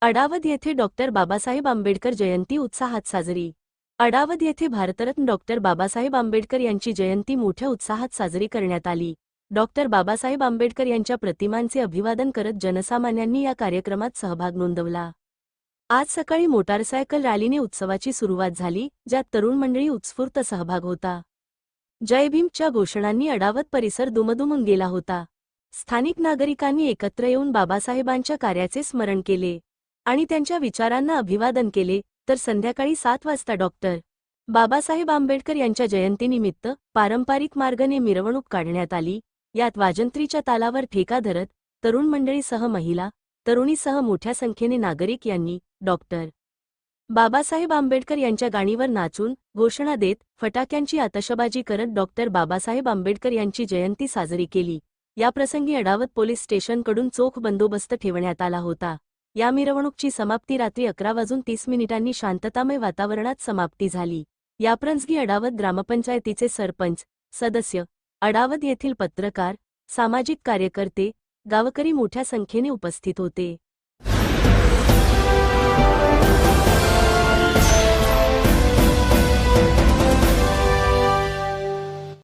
अडावद येथे डॉक्टर बाबासाहेब आंबेडकर जयंती उत्साहात साजरी. अडावद येथे भारतरत्न डॉक्टर बाबासाहेब आंबेडकर यांची जयंती मोठ्या उत्साहात साजरी करण्यात आली. डॉक्टर बाबासाहेब आंबेडकर यांच्या प्रतिमांचे अभिवादन करत जनसामान्यांनी या कार्यक्रमात सहभाग नोंदवला. आज सकाळी मोटारसायकल रॅलीने उत्सवाची सुरुवात झाली ज्यात तरुण मंडळी उत्स्फूर्त सहभाग होता. जय भीमच्या घोषणांनी अडावत परिसर दुमदुमून गेला होता. स्थानिक नागरिकांनी एकत्र येऊन बाबासाहेबांच्या कार्याचे स्मरण केले. आणि त्यांच्या विचारांना अभिवादन केले तर संध्याकाळी सात वाजता डॉक्टर बाबासाहेब आंबेडकर यांच्या जयंतीनिमित्त पारंपरिक मार्गाने मिरवणूक काढण्यात आली. यात वाजंत्रीच्या तालावर ठेका धरत तरुण मंडळीसह महिला तरुणीसह मोठ्या संख्येने नागरिक यांनी डॉक्टर बाबासाहेब आंबेडकर यांच्या गाणीवर नाचून घोषणा देत फटाक्यांची आतषबाजी करत डॉक्टर बाबासाहेब आंबेडकर यांची जयंती साजरी केली. याप्रसंगी अडावत पोलीस स्टेशनकडून चोख बंदोबस्त ठेवण्यात आला होता. या मिरवणूकची समाप्ती रात्री अकरा वाजून तीस मिनिटांनी शांततामय वातावरणात समाप्ती झाली. याप्रसंगी अडावत ग्रामपंचायतीचे सरपंच सदस्य अडावत येथील पत्रकार सामाजिक कार्यकर्ते गावकरी मोठ्या संख्येने उपस्थित होते.